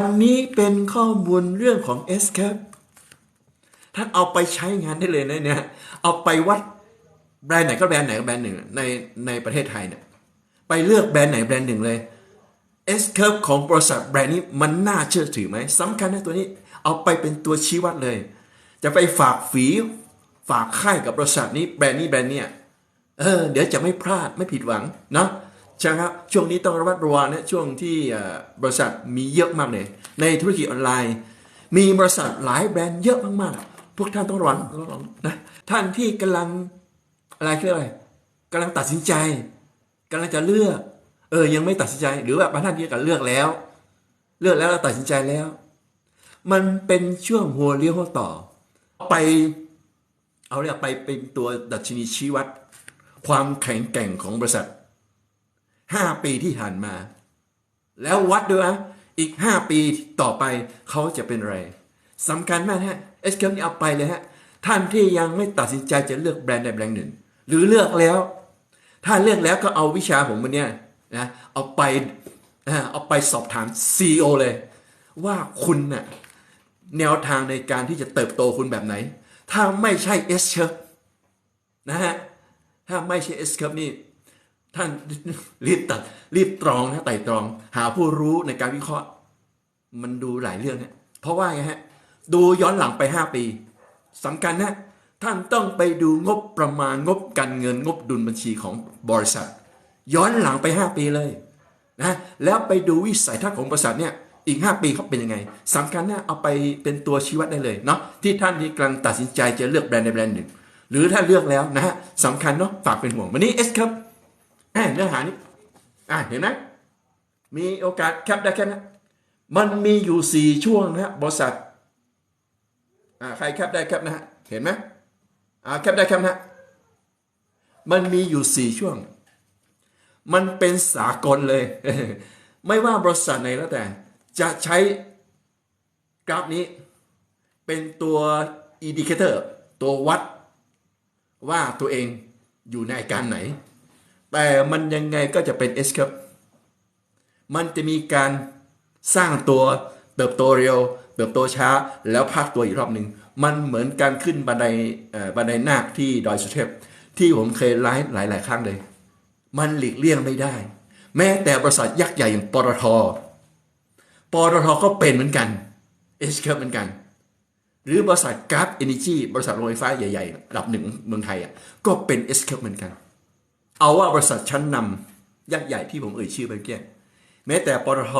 อันนี้เป็นข้อมูลเรื่องของ S ครับ ท่านเอาไปใช้งานได้เลยนะเนี่ย เอาไปวัดแบรนด์ไหนก็แบรนด์ไหนก็แบรนด์หนึ่งในในประเทศไทยเนี่ยไปเลือกแบรนด์ไหนแบรนด์หนึ่งเลย S curve ของบริษัทแบรนด์นี้มันน่าเชื่อถือไหมสำคัญนะตัวนี้เอาไปเป็นตัวชี้วัดเลย จะไปฝากฝีฝากค่ายกับบริษัทนี้แบรนด์นี้แบรนด์เนี่ยเออเดี๋ยวจะไม่พลาดไม่ผิดหวังเนาะ ใช่ครับช่วงนี้ต้องระมัดระวังนะช่วงที่บริษัทมีเยอะมากเลย ในธุรกิจออนไลน์ มีบริษัทหลายแบรนด์เยอะมากๆ พวกท่านต้องระวังระวังนะท่านที่กำลังอะไรเรียกอะไรกำลังตัดสินใจกำลังจะเลือก เออ ยังไม่ตัดสินใจ หรือว่าบางท่านที่กำลังเลือกแล้ว เลือกแล้วแล้วตัดสินใจแล้ว มันเป็นช่วงหัวเลี้ยวหัวต่อ ไป เอาเรียกไปเป็นตัวดัชนีชี้วัด ความแข็งแกร่งของบริษัท 5ปีที่ผ่านมา แล้ววัดด้วยนะอีก5ปีต่อไปเขาจะเป็นอะไรสำคัญมากฮะเอสเคนี่เอาไปเลยฮะท่านที่ยังไม่ตัดสินใจจะเลือกแบรนด์ใดแบรนด์หนึ่ง หรือเลือกแล้ว ถ้าเลือกแล้วก็เอาวิชาผมวันนี้นะเอาไปเอาไปสอบถาม CEO เลย ว่าคุณน่ะแนวทางในการที่จะเติบโตคุณแบบไหน ถ้าไม่ใช่ S curve นะฮะ ถ้าไม่ใช่ S curve นี่ ท่านรีบตัดรีบตรองนะไต่ตรอง หาผู้รู้ในการวิเคราะห์ มันดูหลายเรื่องเนี่ยเพราะว่าไงฮะ ดูย้อนหลังไป 5 ปีสำคัญนะท่านต้องไปดูงบประมาณงบการเงินงบดุลบัญชีของบริษัท ย้อนหลังไป 5 ปีเลยนะแล้วไปดูวิสัยทัศน์ของบริษัทเนี่ยอีก 5 ปีเขาเป็นยังไงสำคัญนะเอาไปเป็นตัวชี้วัดได้เลยเนาะที่ท่านที่กำลังตัดสินใจจะเลือกแบรนด์ใดแบรนด์หนึ่ง หรือถ้าเลือกแล้วนะฮะสำคัญเนาะฝากเป็นห่วงวันนี้เอสครับ เนื้อหานี้อ่าเห็นไหมมีโอกาสแคปได้แค่นั้นมันมีอยู่4ช่วงนะฮะบริษัทอ่าใครแคปได้แคปนะฮะเห็นไหมอ่าแคปได้แคปนะฮะมันมีอยู่4ช่วง มันเป็นสากลเลย ไม่ว่าบริษัทไหนแล้วแต่ จะใช้กราฟนี้ เป็นตัวอินดิเคเตอร์ตัววัดว่าตัวเองอยู่ในอาการไหน แต่มันยังไงก็จะเป็น S ครับ มันจะมีการสร้างตัวเติบโตเร็ว เติบโตช้าแล้วพักตัวอีกรอบหนึ่ง มันเหมือนการขึ้นบันไดบันไดนาคที่ดอยสุเทพ ที่ผมเคยไลฟ์หลาย ๆ ครั้งเลย มันหลีกเลี่ยงไม่ได้ แม้แต่บริษัทยักษ์ใหญ่อย่างปตทปตทก็เป็นเหมือนกัน S ครับเหมือนกัน หรือบริษัทกราฟเอเนจีบริษัทโรงไฟฟ้าใหญ่ๆระดับหนึ่งเมืองไทยอะก็เป็น S ครับเหมือนกัน เอาว่าบริษัทชั้นนำยักษ์ใหญ่ที่ผมเอ่ยชื่อไปเมื่อกี้แม้แต่ปตท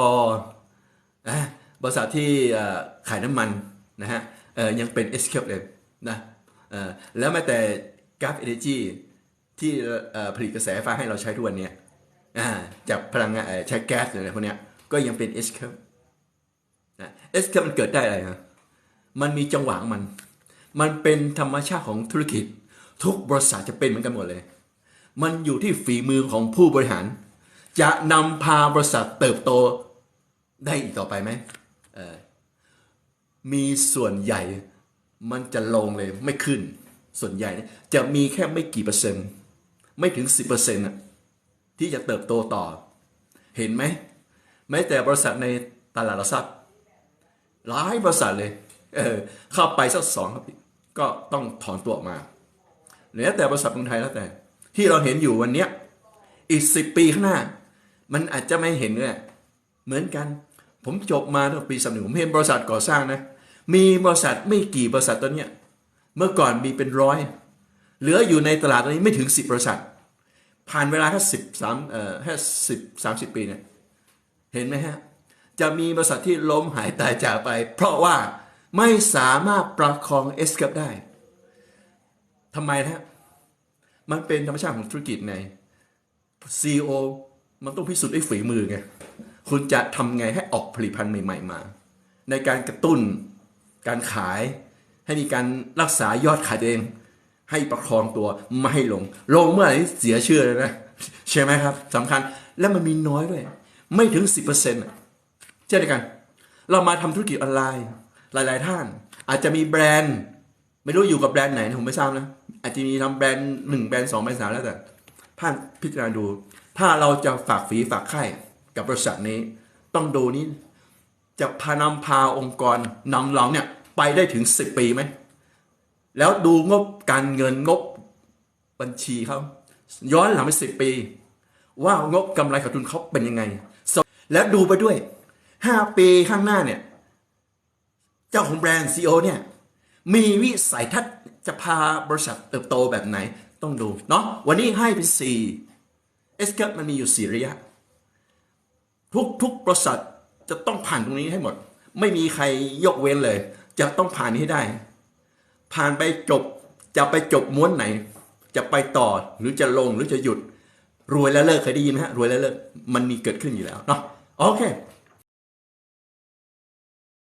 บริษัทที่ขายน้ำมันนะฮะยังเป็น S ครับเลยนะแล้วแม้แต่กราฟเอเนจีที่ผลิตกระแสไฟฟ้าให้เราใช้ทุกวันเนี้ยจากพลังงานใช้แก๊สอะไรพวกนี้ก็ยังเป็น S ครับนะ S ครับมันเกิดได้อะไรฮะมันมีจังหวะของมัน มันเป็นธรรมชาติของธุรกิจ ทุกบริษัทจะเป็นเหมือนกันหมดเลย มันอยู่ที่ฝีมือของผู้บริหาร จะนำพาบริษัทเติบโตได้อีกต่อไปไหมมีส่วนใหญ่มันจะลงเลยไม่ขึ้น ส่วนใหญ่จะมีแค่ไม่กี่เปอร์เซ็นต์ ไม่ถึง 10%อร์เซ็นต์ที่จะเติบโตต่อ เห็นไหมแม้แต่บริษัทในตลาดหลักทรัพย์หลายบริษัทเลยเออเข้าไปสักสองครับก็ต้องถอนตัวออกมาแล้วแต่บริษัทเมืองไทยแล้วแต่ ที่เราเห็นอยู่วันเนี้ยอีกสิบปีข้างหน้า มันอาจจะไม่เห็นเลยเหมือนกัน ผมจบมาตั้งปีสามหนึ่งผมเห็นบริษัทก่อสร้างนะ มีบริษัทไม่กี่บริษัทตอนเนี้ยเมื่อก่อนมีเป็นร้อย เหลืออยู่ในตลาดตอนนี้ไม่ถึงสิบบริษัท ผ่านเวลาแค่สิบสามเอ่อแค่สิบสามสิบปีเนี่ยเห็นไหมฮะ จะมีบริษัทที่ล้มหายตายจากไป เพราะว่าไม่สามารถประคอง S กับได้ทำไมนะฮะ มันเป็นธรรมชาติของธุรกิจไง CEO มันต้องพิสูจน์ด้วยฝีมือไงคุณจะทำไงให้ออกผลิตภัณฑ์ใหม่ ๆ มา ในการกระตุ้นการขาย ให้มีการรักษายอดขายเอง ให้ประคองตัวไม่ให้ลง ลงเมื่อไหร่เสียชื่อเลยนะใช่ไหมครับสำคัญและมันมีน้อยด้วย ไม่ถึง 10%อะเช่นเดียวกัน เรามาทำธุรกิจออนไลน์ หลาย ๆ ท่าน อาจจะมีแบรนด์ ไม่รู้อยู่กับแบรนด์ไหนนะผมไม่ทราบนะอาจจะมีทำแบรนด์หนึ่งแบรนด์สองแบรนด์สามแล้วแต่ท่านพิจารณาดู ถ้าเราจะฝากฝีฝากไข่กับบริษัทนี้ ต้องดูนี้จะพานำพาองค์กรนำเราเนี่ยไปได้ถึง10ปีไหม แล้วดูงบการเงินงบบัญชีเขาย้อนหลังไปสิบปี ว่างบกำไรขาดทุนเขาเป็นยังไง แล้วดูไปด้วย5ปีข้างหน้าเนี่ย เจ้าของแบรนด์ซีอเนี่ย มีวิสัยทัศน์จะพาบริษัทเติบโตแบบไหนต้องดูเนาะวันนี้ให้เป็นสี่เอสครับมันมีอยู่สี่ระยะ ทุกทุกบริษัทจะต้องผ่านตรงนี้ให้หมด ไม่มีใครยกเว้นเลย จะต้องผ่านนี้ให้ได้ ผ่านไปจบจะไปจบม้วนไหน จะไปต่อหรือจะลงหรือจะหยุด รวยแล้วเลิกเคยได้ยินไหมฮะรวยแล้วเลิกมันมีเกิดขึ้นอยู่แล้วเนาะโอเค